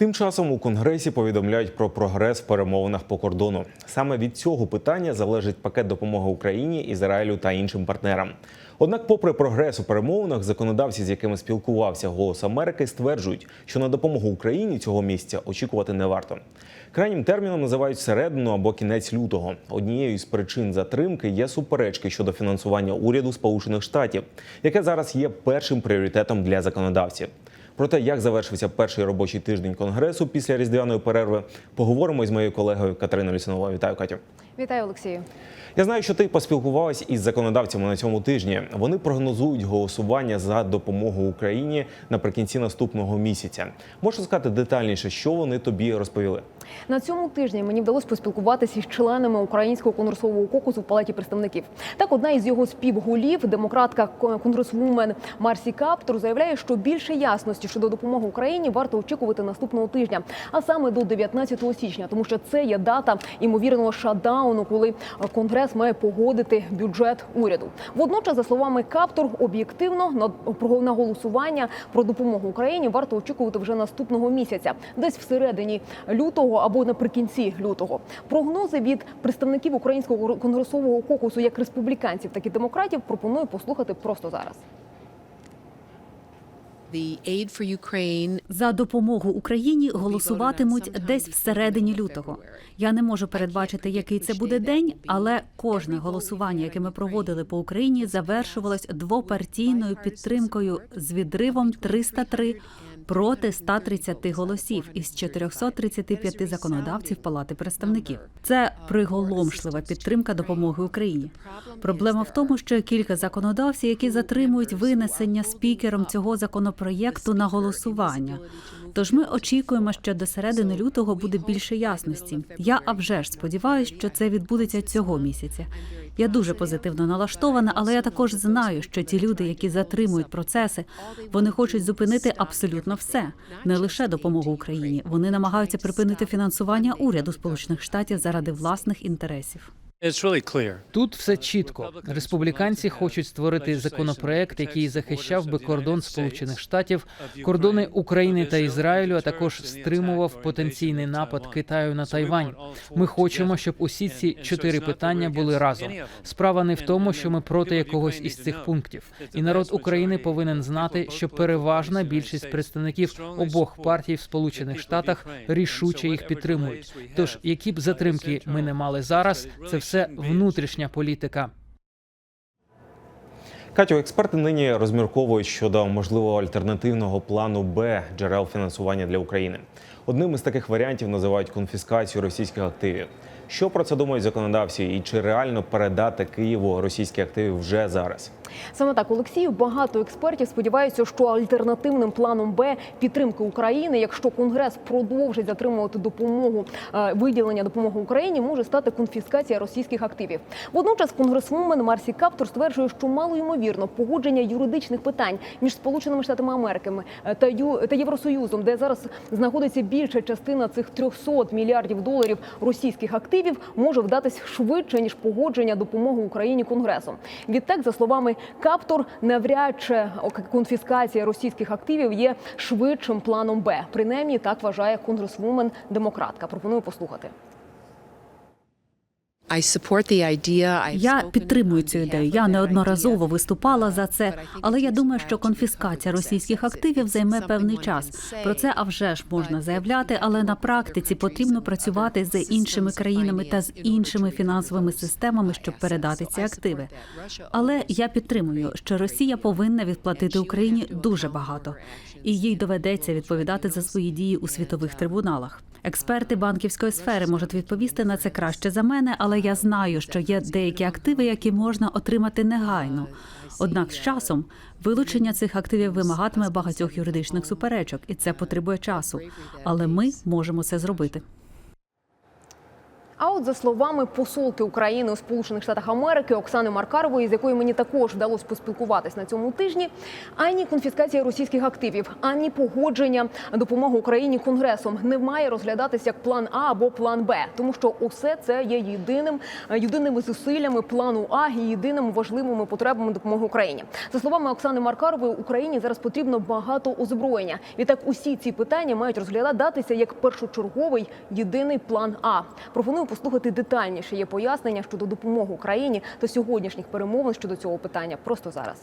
Тим часом у конгресі повідомляють про прогрес в перемовинах по кордону. Саме від цього питання залежить пакет допомоги Україні, Ізраїлю та іншим партнерам. Однак, попри прогрес у перемовинах, законодавці, з якими спілкувався Голос Америки, стверджують, що на допомогу Україні цього місця очікувати не варто. Крайнім терміном називають середину або кінець лютого. Однією з причин затримки є суперечки щодо фінансування уряду Сполучених Штатів, яке зараз є першим пріоритетом для законодавців. Про те, як завершився перший робочий тиждень конгресу після різдвяної перерви, поговоримо із моєю колегою Катериною Лісунова. Вітаю, Катю. Вітаю, Олексію. Я знаю, що ти поспілкувалась із законодавцями на цьому тижні. Вони прогнозують голосування за допомогу Україні наприкінці наступного місяця. Можеш сказати детальніше, що вони тобі розповіли? На цьому тижні мені вдалося поспілкуватися із членами українського конгресового кокусу в палаті представників. Так, одна із його співголів, демократка конгресвумен Марсі Каптур, заявляє, що більше ясності щодо допомоги Україні варто очікувати наступного тижня, а саме до 19 січня, тому що це є дата імовірного шатдауну, коли конгрес має погодити бюджет уряду. Водночас, за словами Каптур, об'єктивно на голосування про допомогу Україні варто очікувати вже наступного місяця, десь всередині лютого або наприкінці лютого. Прогнози від представників українського конгресового кокусу, як республіканців, так і демократів, пропоную послухати просто зараз. За допомогу Україні голосуватимуть десь всередині лютого. Я не можу передбачити, який це буде день, але кожне голосування, яке ми проводили по Україні, завершувалось двопартійною підтримкою з відривом 303 проти 130 голосів із 435 законодавців Палати представників. Це приголомшлива підтримка допомоги Україні. Проблема в тому, що кілька законодавців, які затримують винесення спікером цього законопроєкту на голосування. Тож ми очікуємо, що до середини лютого буде більше ясності. Я а вже ж сподіваюся, що це відбудеться цього місяця. Я дуже позитивно налаштована, але я також знаю, що ті люди, які затримують процеси, вони хочуть зупинити абсолютно все, не лише допомогу Україні. Вони намагаються припинити фінансування уряду Сполучених Штатів заради власних інтересів. Тут все чітко. Республіканці хочуть створити законопроект, який захищав би кордон Сполучених Штатів, кордони України та Ізраїлю, а також стримував потенційний напад Китаю на Тайвань. Ми хочемо, щоб усі ці чотири питання були разом. Справа не в тому, що ми проти якогось із цих пунктів, і народ України повинен знати, що переважна більшість представників обох партій в Сполучених Штатах рішуче їх підтримують. Тож, які б затримки ми не мали зараз, це все внутрішня політика. Катю, експерти нині розмірковують щодо можливого альтернативного плану Б джерел фінансування для України. Одним із таких варіантів називають конфіскацію російських активів. Що про це думають законодавці, і чи реально передати Києву російські активи вже зараз? Саме так, Олексію, багато експертів сподіваються, що альтернативним планом Б підтримки України, якщо Конгрес продовжить затримувати допомогу е, виділення допомоги Україні, може стати конфіскація російських активів. Водночас конгресвумен Марсі Каптур стверджує, що мало ймовірно погодження юридичних питань між Сполученими Штатами Америки е, та Ю та Євросоюзом, де зараз знаходиться більша частина цих 300 мільярдів доларів російських активів, може вдатись швидше ніж погодження допомоги Україні Конгресом. Відтак, за словами Каптур, навряд чи конфіскація російських активів є швидшим планом Б. Принаймні так вважає конгресвумен демократка. Пропоную послухати. Я підтримую цю ідею. Я неодноразово виступала за це, але я думаю, що конфіскація російських активів займе певний час. Про це а вже ж можна заявляти, але на практиці потрібно працювати з іншими країнами та з іншими фінансовими системами, щоб передати ці активи. Але я підтримую, що Росія повинна відплатити Україні дуже багато, і їй доведеться відповідати за свої дії у світових трибуналах. Експерти банківської сфери можуть відповісти на це краще за мене, але я знаю, що є деякі активи, які можна отримати негайно. Однак з часом вилучення цих активів вимагатиме багатьох юридичних суперечок, і це потребує часу. Але ми можемо це зробити. А от за словами посолки України у Сполучених Штатах Америки Оксани Маркарової, з якою мені також вдалося поспілкуватись на цьому тижні, ані конфіскація російських активів, ані погодження допомоги Україні конгресом не має розглядатися як план А або план Б, тому що усе це є єдиним єдиними зусиллями плану А і єдиними важливими потребами допомоги Україні. За словами Оксани Маркарової, Україні зараз потрібно багато озброєння. Відтак, усі ці питання мають розглядатися як першочерговий єдиний план А. Пропоную послухати детальніше є пояснення щодо допомоги Україні та сьогоднішніх перемовин щодо цього питання просто зараз.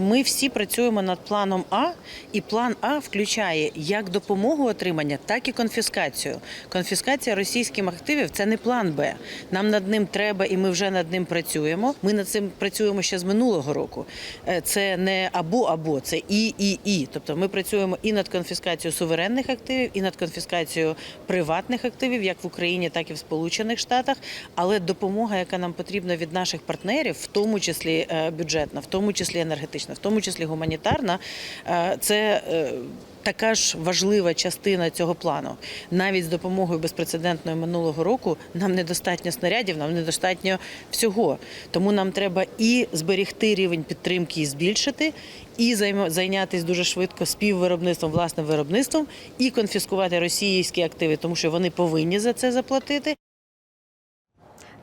Ми всі працюємо над планом А, і план А включає як допомогу отримання, так і конфіскацію. Конфіскація російських активів це не план Б. Нам над ним треба, і ми вже над ним працюємо. Ми над цим працюємо ще з минулого року. Е, Це не або або, це і і і. Тобто ми працюємо і над конфіскацією суверенних активів, і над конфіскацією приватних активів, як в Україні, так і в Сполучених Штатах. Але допомога, яка нам потрібна від наших партнерів, в тому числі е, бюджетна, в тому числі енергетична, в тому числі гуманітарна, е, це е, така ж важлива частина цього плану. Навіть з допомогою безпрецедентної минулого року нам недостатньо снарядів, нам недостатньо всього. Тому нам треба і зберегти рівень підтримки і збільшити, і зайнятися дуже швидко співвиробництвом, власним виробництвом, і конфіскувати російські активи, тому що вони повинні за це заплатити.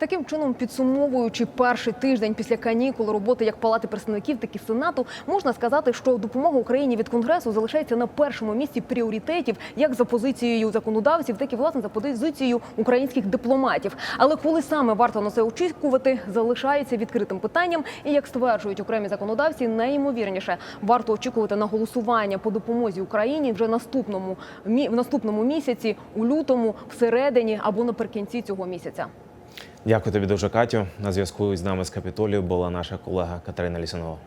Таким чином, підсумовуючи перший тиждень після канікул роботи як Палати представників, так і Сенату, можна сказати, що допомога Україні від Конгресу залишається на першому місці пріоритетів як за позицією законодавців, так і власне за позицією українських дипломатів. Але коли саме варто на це очікувати, залишається відкритим питанням. І як стверджують окремі законодавці, найімовірніше варто очікувати на голосування по допомозі Україні вже наступному в наступному місяці, у лютому, всередині або наприкінці цього місяця. Дякую тобі дуже, Катю. На зв'язку з нами з Капітолію була наша колега Катерина Лісунова.